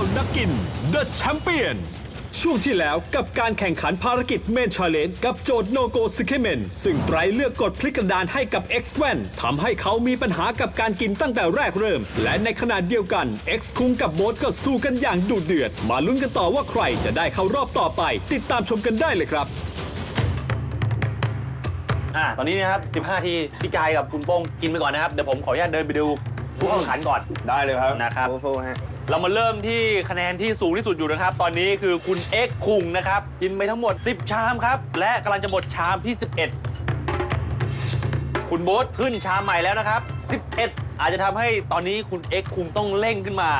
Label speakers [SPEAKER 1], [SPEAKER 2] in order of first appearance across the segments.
[SPEAKER 1] ล่านักกิน The Champion ช่วงที่แล้วกับการแข่งขันภารกิจเมนชาเลนกับโจทย์โนโกซึเคเมนซึ่งไตรเลือกกดพลิกกระดานให้กับ X แวนทำให้เขามีปัญหากับการกินตั้งแต่แรกเริ่ม และในขณะเดียวกัน X คุงกับโบทก็สู้กันอย่างดุเดือด มาลุ้นกันต่อว่าใครจะได้เข้ารอบต่อไป ติดตามชมกันได้เลยครับ
[SPEAKER 2] อ่าตอนนี้นะครับ 15 ทีพี่กายกับคุณโป้งกินไปก่อนนะครับ เดี๋ยวผมขออนุญาตเดินไปดูผู้เข้าแข่งขันก่อน
[SPEAKER 3] ได้เลยครับ
[SPEAKER 2] นะครับ
[SPEAKER 3] ฟูๆฮะ
[SPEAKER 2] เรามาเริ่มที่คะแนนที่สูงที่สุดอยู่นะครับ ตอนนี้คือคุณเอ็กคุงนะครับ กินไปทั้งหมด 10 ชามครับ และกำลังจะหมดชามที่ 11 คุณโบ๊ทขึ้นชามใหม่แล้วนะครับ 11 อาจจะทำให้ตอนนี้คุณเอ็กคุงต้องเร่งขึ้นมา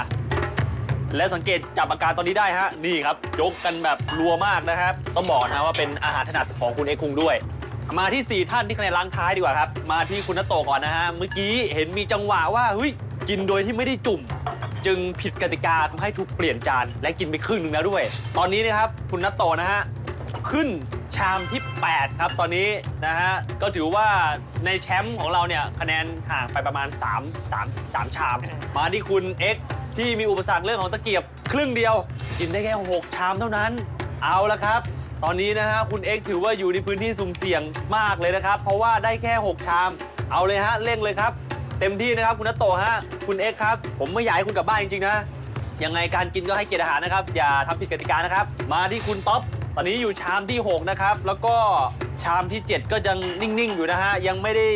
[SPEAKER 2] และสังเกตจับอาการตอนนี้ได้ฮะ นี่ครับยกกันแบบรัวมากนะครับ ต้องบอกนะว่าเป็นอาหารถนัดของคุณเอ็กคุงด้วยมาที่ 4 ท่านที่คะแนนล้างท้ายดีกว่าครับ มาที่คุณนัตโตก่อนนะฮะ เมื่อกี้เห็นมีจังหวะว่าเฮ้ยกินโดยที่ไม่ได้จุ่ม จึงผิดกติกาทำให้ถูกเปลี่ยนจานและกินไปครึ่งหนึ่งแล้วด้วย ตอนนี้นะครับคุณนัตโตนะฮะขึ้นชามที่ 8 ครับตอนนี้นะฮะก็ถือว่าในแชมป์ของเราเนี่ยคะแนนห่างไปประมาณ 3 3 3 ชาม มาที่คุณ X ที่มีอุปสรรคเรื่องของตะเกียบครึ่งเดียว กินได้แค่6ชามเท่านั้น เอาละครับ ตอนนี้นะฮะคุณ X ถือว่าอยู่ในพื้นที่สุ่มเสี่ยงมากเลยนะครับ เพราะว่าได้แค่ 6 ชาม เอาเลยฮะเร่งเลยครับ เต็มที่นะครับคุณนัตโตะฮะคุณ X ครับ ผมไม่อยากให้คุณกลับบ้านจริงๆนะยังไงการกินก็ให้เกียรติอาหารนะครับ อย่าทำผิดกติกานะครับ มาที่คุณท็อปตอนนี้อยู่ชามที่ 6 นะครับ แล้วก็ชามที่ 7 ก็ยังนิ่งๆ อยู่นะฮะ ยังไม่ได้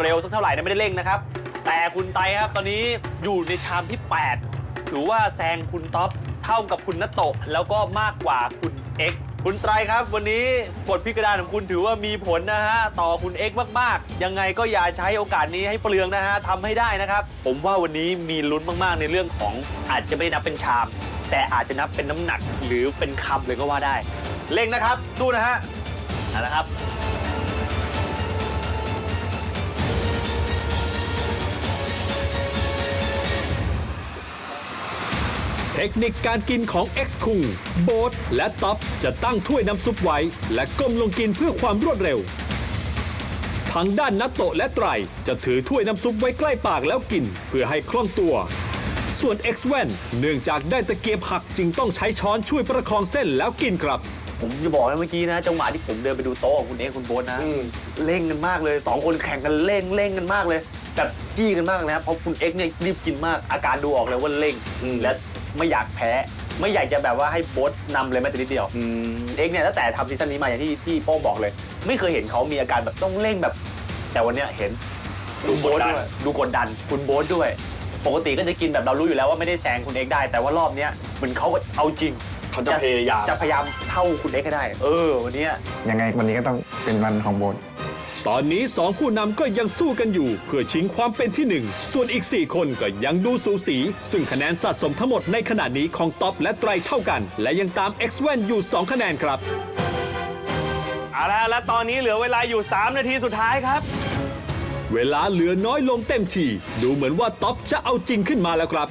[SPEAKER 2] เร็วสักเท่าไหร่นะไม่ได้เร่งนะครับ แต่คุณไตครับตอนนี้อยู่ในชามที่ 8 ถือว่าแซงคุณท็อปเท่ากับคุณนัตโตะแล้วก็มากกว่าคุณเอ็ก คุณไตรครับ วันนี้กดพิกระดานของคุณถือว่ามีผลนะฮะ ต่อคุณเอ็กมากๆ ยังไงก็อย่าใช้โอกาสนี้ให้เปลืองนะฮะทำให้ได้นะครับ ผมว่าวันนี้มีลุ้นมากๆ ในเรื่องของอาจจะไม่ได้นับเป็นชาม แต่อาจจะนับเป็นน้ำหนักหรือเป็นคำเลยก็ว่าได้ เร่งนะครับสู้นะฮะเอาละครับ
[SPEAKER 1] ทคนิคการกินของ X คุงโบทและท็อปจะตั้งถ้วยน้ำซุปไว้ และก้มลงกินเพื่อความรวดเร็ว ทางด้านนัตโตะและไตรจะถือถ้วยน้ำซุปไว้ใกล้ปากแล้วกิน เพื่อให้คล่องตัว ส่วน X แวนเนื่องจากได้ตะเกียบหักจึงต้องใช้ช้อนช่วยประคองเส้นแล้วกินครับ
[SPEAKER 2] ผมจะบอกนะเมื่อกี้นะจังหวะที่ผมเดินไปดูโต๊ะของคุณเอ็กซ์คุณโบ๊ทนะ
[SPEAKER 3] อืม
[SPEAKER 2] เร่งกันมากเลยสองคนแข่งกันเร่งเร่งกันมากเลยแบบจี้กันมากนะครับเพราะคุณเอ็กซ์เนี่ยรีบกินมากอาการดูออกเลยว่าเร่งและ ไม่อยากแพ้ ไม่อยากจะแบบว่าให้โบ๊ทนำเลยแม้แต่นิดเดียวเอ็กซ์เนี่ยตั้งแต่ทำซีซั่นนี้มาอย่างที่ที่โป้งบอกเลย ไม่เคยเห็นเขามีอาการแบบต้องเร่งแบบ แต่วันเนี้ยเห็นดูโบ๊ทด้วยดูกดดันคุณโบ๊ทด้วย ปกติก็จะกินแบบเรารู้อยู่แล้วว่าไม่ได้แซงคุณเอ็กซ์ได้ แต่ว่ารอบเนี้ยเหมือนเขาเอาจริง
[SPEAKER 3] เขาจะพยายาม
[SPEAKER 2] จะพยายามเท่าคุณเอ็กซ์ให้ได้ เออวันเนี้ย
[SPEAKER 4] ยังไงวันนี้ก็ต้องเป็นวันของโบน
[SPEAKER 1] ตอนนี้ 2 ผู้นำก็ยังสู้กันอยู่ เพื่อชิงความเป็นที่ 1 ส่วนอีก 4 คนก็ยังดูสูสี ซึ่งคะแนนสะสมทั้งหมดในขณะนี้ของท็อปและไตรเท่ากัน และยังตาม X แวนอยู่ 2 คะแนนครับ
[SPEAKER 2] เอาละและตอนนี้เหลือเวลาอยู่ 3 นาทีสุดท้ายครับ
[SPEAKER 1] เวลาเหลือน้อยลงเต็มทีดูเหมือนว่าท็อปจะเอาจริงขึ้นมาแล้วครับ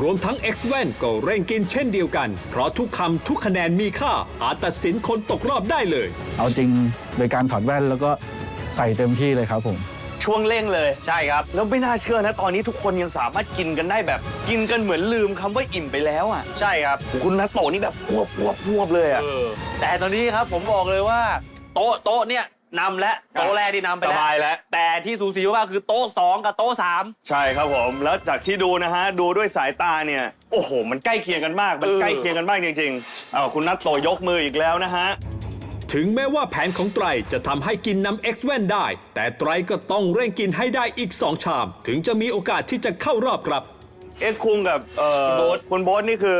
[SPEAKER 1] รวมทั้ง X แวนก็เร่งกินเช่นเดียวกัน เพราะทุกคำทุกคะแนนมีค่าอาจตัดสินคนตกรอบได้เลย
[SPEAKER 4] เอาจริงโดยการถอดแว่นแล้วก็ใส่เต็มที่เลยครับผม
[SPEAKER 2] ช่วงเร่งเลยใช่ครับ
[SPEAKER 3] แล้วไม่น่าเชื่อนะตอนนี้ทุกคนยังสามารถกินกันได้แบบ กินกันเหมือนลืมคำว่าอิ่มไปแล้วอะ
[SPEAKER 2] ใช่ครับ
[SPEAKER 3] โอ้โหคุณนัทโตะนี่แบบพวบพวบพวบเลยอะ
[SPEAKER 2] เออแต่ตอนนี้ครับผมบอกเลยว่า โต๊ะโต๊ะเนี่ยนำและโต๊ะแรกที่นำไป
[SPEAKER 3] สบายแล้ว
[SPEAKER 2] แต่ที่สูสีมากๆคือโต๊ะ2กับโต๊ะ3
[SPEAKER 3] ใช่ครับผม แล้วจากที่ดูนะฮะ ดูด้วยสายตาเนี่ย โอ้โห มันใกล้เคียงกันมาก มัน
[SPEAKER 2] เออ
[SPEAKER 3] ใกล้เคียงกันมากจริงๆเอาคุณนัทโตะยกมืออีกแล้วนะฮะ
[SPEAKER 1] ถึงแม้ว่าแผนของไตรจะทำให้กินนำ X แวนได้ แต่ไตรก็ต้องเร่งกินให้ได้อีก 2 ชาม ถึงจะมีโอกาสที่จะเข้ารอบครับ
[SPEAKER 3] เอ็กซ์คุงกับเอ่อ
[SPEAKER 2] คุณโบ๊ท
[SPEAKER 3] คุณโบ๊ทนี่คือ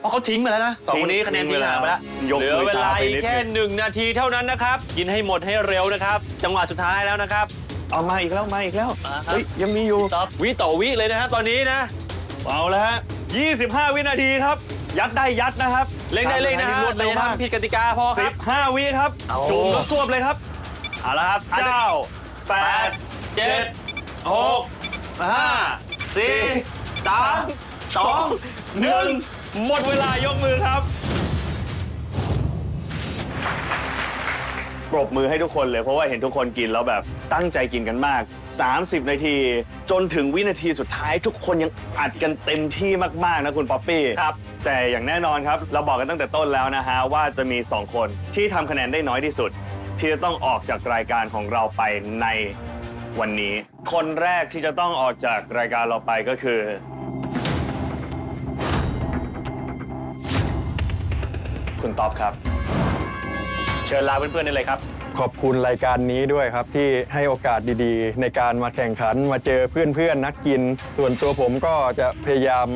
[SPEAKER 2] เพราะเขาทิ้งไปแล้วนะสองคนนี้คะแนนทิ้งห่างไปแล้ว
[SPEAKER 3] ยก
[SPEAKER 2] เหลือ
[SPEAKER 3] มือ
[SPEAKER 2] เวลา
[SPEAKER 3] ช้าไป
[SPEAKER 2] อีก
[SPEAKER 3] นิด
[SPEAKER 2] แค่
[SPEAKER 3] นึง
[SPEAKER 2] หนึ่งนาทีเท่านั้นนะครับ กินให้หมดให้เร็วนะครับ จังหวะสุดท้ายแล้วนะครับ
[SPEAKER 3] เอามาอีกแล้วมาอีกแล้ว
[SPEAKER 2] อ่าครับ
[SPEAKER 3] เฮ้ยยังมีอยู่
[SPEAKER 2] วิต่อวิเลยนะฮะตอนนี้นะ
[SPEAKER 3] เอาแล้วฮะ25 วินาทีครับ ยัดได้ยัดนะครับ
[SPEAKER 2] เร่งได้เร่งนะฮะ
[SPEAKER 3] รวด
[SPEAKER 2] แต่
[SPEAKER 3] เร็ว
[SPEAKER 2] อย่า
[SPEAKER 3] มาก
[SPEAKER 2] ทำผิดกติกาพอครับ
[SPEAKER 3] 15วิครับ
[SPEAKER 2] เอา
[SPEAKER 3] จุ่มแล้วซวบเลยครับ
[SPEAKER 2] เอาละครับอาจจะ
[SPEAKER 3] 9
[SPEAKER 2] แปดเจ็ดหกห้าสี่สามสองหนึ่ง
[SPEAKER 3] 8หมดเวลายกมือครับ ปรบมือให้ทุกคนเลยเพราะว่าเห็นทุกคนกินแล้วแบบตั้งใจกินกันมาก 30 นาที จนถึงวินาทีสุดท้าย ทุกคนยังอัดกันเต็มที่มากๆนะคุณป๊อปปี้
[SPEAKER 2] ครับ
[SPEAKER 3] แต่อย่างแน่นอนครับ เราบอกกันตั้งแต่ต้นแล้วนะฮะว่าจะมี 2 คนที่ทำคะแนนได้น้อยที่สุด ที่จะต้องออกจากรายการของเราไปในวันนี้ คนแรกที่จะต้องออกจากรายการเราไปก็คือ คุณต๊อบครับ
[SPEAKER 2] เชิญลาเพื่อนๆได้เลยครับ
[SPEAKER 5] ขอบคุณรายการนี้ด้วยครับที่ให้โอกาสดีๆ ในการมาแข่งขันมาเจอเพื่อนๆนักกิน ส่วนตัวผมก็จะพยายาม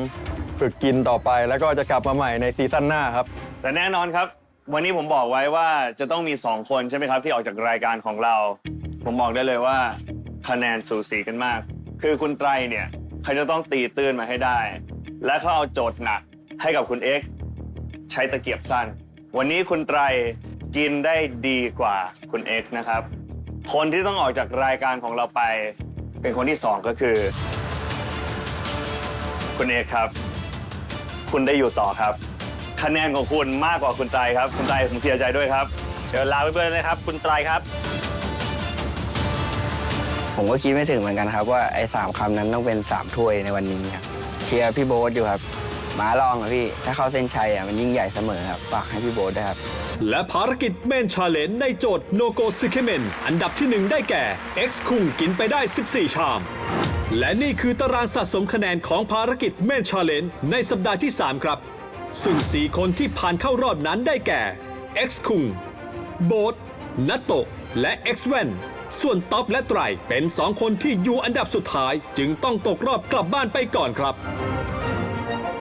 [SPEAKER 5] ฝึกกินต่อไป แล้วก็จะกลับมาใหม่ในซีซั่นหน้าครับ
[SPEAKER 3] แต่แน่นอนครับ วันนี้ผมบอกไว้ว่าจะต้องมี 2 คนใช่ไหมครับ ที่ออกจากรายการของเรา ผมบอกได้เลยว่า คะแนนสูสีกันมาก คือคุณไตรเนี่ยเขาจะต้องตีตื้นมาให้ได้ และเขาเอาโจทย์หนักให้กับคุณเอ็กซ์ใช้ตะเกียบสั้น วันนี้คุณไตร กินได้ดีกว่าคุณเอ็กซ์นะครับ คนที่ต้องออกจากรายการของเราไป เป็นคนที่สองก็คือ คุณเอ็กซ์ครับ คุณได้อยู่ต่อครับ คะแนนของคุณมากกว่าคุณไตรครับ คุณไตรผมเสียใจด้วยครับ
[SPEAKER 2] เชิญลาไปเพื่อนๆเลยครับ คุณไตรครับ
[SPEAKER 6] ผมก็คิดไม่ถึงเหมือนกันครับ ว่าไอ้สามคำนั้นต้องเป็นสามถ้วยในวันนี้ครับเชียร์พี่โบ๊ทอยู่ครับมาลองอะพี่ ถ้าเข้าเส้นชัยอะมันยิ่งใหญ่เสมอครับฝากให้พี่โบ๊ทด้วยครับ
[SPEAKER 1] และภารกิจเมนชาเลนในโจทย์โนโกซึเคเมนอันดับที่ 1 ได้แก่ X คุงกินไปได้ 14 ชาม และนี่คือตารางสะสมคะแนนของภารกิจเมนชาเลนในสัปดาห์ที่ 3 ครับ ซึ่ง 4 คนที่ผ่านเข้ารอบนั้นได้แก่ X คุงโบทนัตโตะและ X แวนส่วนท็อปและไตรเป็น 2 คนที่อยู่อันดับสุดท้าย จึงต้องตกรอบกลับบ้านไปก่อนครับ